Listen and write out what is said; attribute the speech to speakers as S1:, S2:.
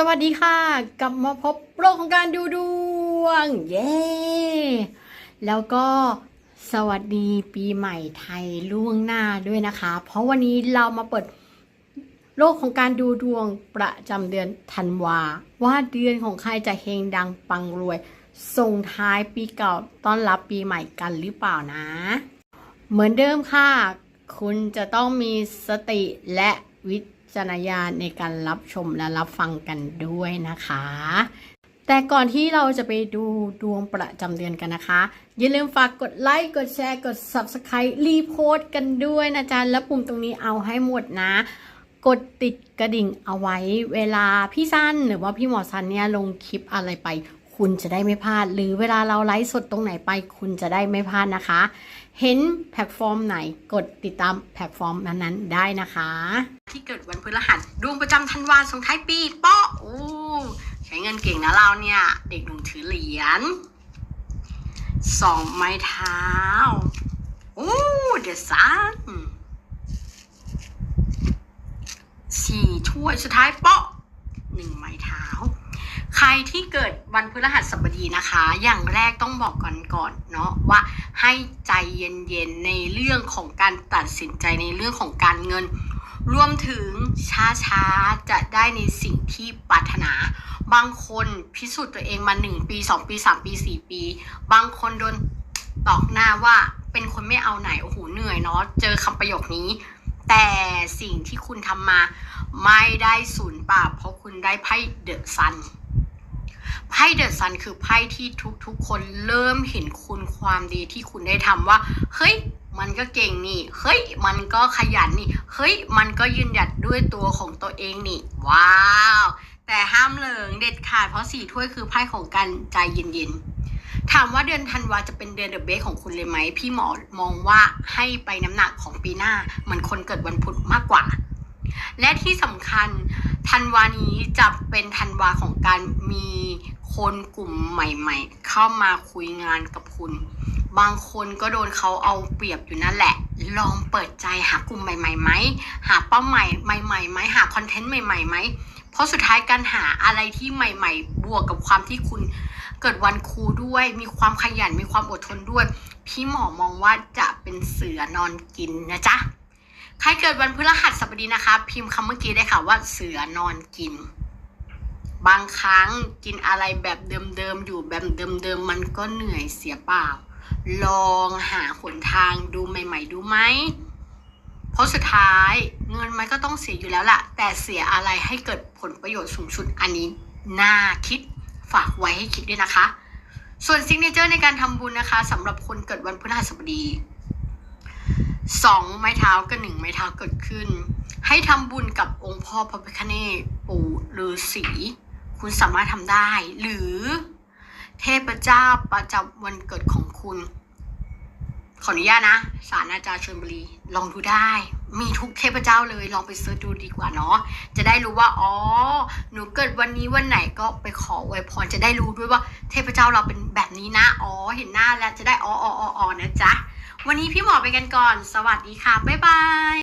S1: สวัสดีค่ะ กลับมาพบโลกของการดูดวง เย้ แล้วก็สวัสดีปีใหม่ไทยล่วงหน้าด้วยนะคะ เพราะวันนี้เรามาเปิดโลกของการดูดวงประจำเดือนธันวา ว่าเดือนของใครจะเฮงดังปังรวย ส่งท้ายปีเก่าต้อนรับปีใหม่กันหรือเปล่านะ เหมือนเดิมค่ะ คุณจะต้องมีสติและวิจารณญาณในการรับชมและรับฟังกันด้วยนะคะ แต่ก่อนที่เราจะไปดูดวงประจำเดือนกันนะคะ อย่าลืมฝากกดไลค์กดแชร์กด Subscribe รีโพสต์กันด้วยนะจ๊ะและปุ่มตรงนี้เอาให้หมดนะกดติดกระดิ่งเอาไว้เวลาพี่สั้นหรือว่าพี่หมอซันเนี่ยลงคลิปอะไรไป คุณจะได้ไม่พลาด หรือเวลาเราไลฟ์สดตรงไหนไป คุณจะได้ไม่พลาดนะคะ เห็นแพลตฟอร์มไหนกดติดตามแพลตฟอร์มนั้นๆได้นะคะ ที่เกิดวันพฤหัสดวงประจำธันวาส่งท้ายปีป้อโอ้ใช้เงินเก่งนะเราเนี่ย เด็กหนุ่มถือเหรียญสองไม้เท้าโอ้เดือดซันสี่ถ้วยสุดท้ายเปาะหนึ่งไม้เท้า รที่เกิดวันพฤหัสบดีนะคะ อย่างแรกต้องบอกก่อนก่อนเนาะว่าให้ใจเย็นๆในเรื่องของการตัดสินใจในเรื่องของการเงิน รวมถึงช้าๆจะได้ในสิ่งที่ปรารถนา บางคนพิสูจน์ตัวเองมา 1 ปี 2 ปี 3 ปี 4 ปี บางคนโดนตอกหน้าว่าเป็นคนไม่เอาไหนโอ้โหเหนื่อยเนาะเจอคำประโยคนี้แต่สิ่งที่คุณทำมาไม่ได้สูญเปล่าเพราะคุณได้ไพ่เดอะซัน ไพ่เดอะซันคือไพ่ที่ทุกๆ คนเริ่มเห็นคุณความดีที่คุณได้ทำว่า เฮ้ย มันก็เก่งนี่ เฮ้ย มันก็ขยันนี่ เฮ้ย มันก็ยืนหยัดด้วยตัวของตัวเองนี่ ว้าว แต่ห้ามเหลิงเด็ดขาดเพราะสี่ถ้วยคือไพ่ของการใจเย็นๆ ถามว่าเดือนธันวาจะเป็นเดือนเดอะเบสของคุณเลยไหม พี่หมอมองว่าให้ไปน้ำหนักของปีหน้าเหมือนคนเกิดวันพุธมากกว่าและที่สำคัญธันวานี้จะเป็นธันวาของการมี คนกลุ่มใหม่ๆ เข้ามาคุยงานกับคุณ บางคนก็โดนเขาเอาเปรียบอยู่นั่นแหละ ลองเปิดใจหากลุ่มใหม่ๆไหมหาเป้าใหมายใหม่ๆไหมหาคอนเทนต์ใหม่ๆไหมเพราะสุดท้ายการหาอะไรที่ใหม่ ๆ บวกกับความที่คุณเกิดวันครูด้วย มีความขยันมีความอดทนด้วย พี่หมอมองว่าจะเป็นเสือนอนกินนะจ๊ะใครเกิดวันพฤหัสบดีนะคะ พิมพ์คำเมื่อกี้ได้ค่ะว่าเสือนอนกิน บางครั้งกินอะไรแบบเดิมๆอยู่แบบเดิมๆมันก็เหนื่อยเสียเปล่า ลองหาหนทางดูใหม่ ๆ ดูไหมเพราะสุดท้ายเงินมันก็ต้องเสียอยู่แล้วล่ะ แต่เสียอะไรให้เกิดผลประโยชน์สูงสุดอันนี้น่าคิดฝากไว้ให้คิดด้วยนะคะ ส่วนซิกเนเจอร์ในการทำบุญนะคะสำหรับคนเกิดวันพฤหัสบดีสองไม้เท้ากับหนึ่งไม้เท้าเกิดขึ้น ให้ทำบุญกับองค์พ่อพระพิฆเนศปู่ฤาษี คุณสามารถทำได้ หรือเทพเจ้าประจำวันเกิดของคุณ ขออนุญาตนะสารอาจารย์ชลบุรี ลองดูได้ มีทุกเทพเจ้าเลยลองไปเสิร์ชดูดีกว่าเนาะจะได้รู้ว่าอ๋อหนูเกิดวันนี้วันไหนก็ไปขออวยพรจะได้รู้ด้วยว่า เทพเจ้าเราเป็นแบบนี้นะอ๋อเห็นหน้าแล้วจะได้อ๋ออ๋ออ๋ออ๋อนะจ๊ะวันนี้พี่หมอไปกันก่อน สวัสดีค่ะบ๊ายบาย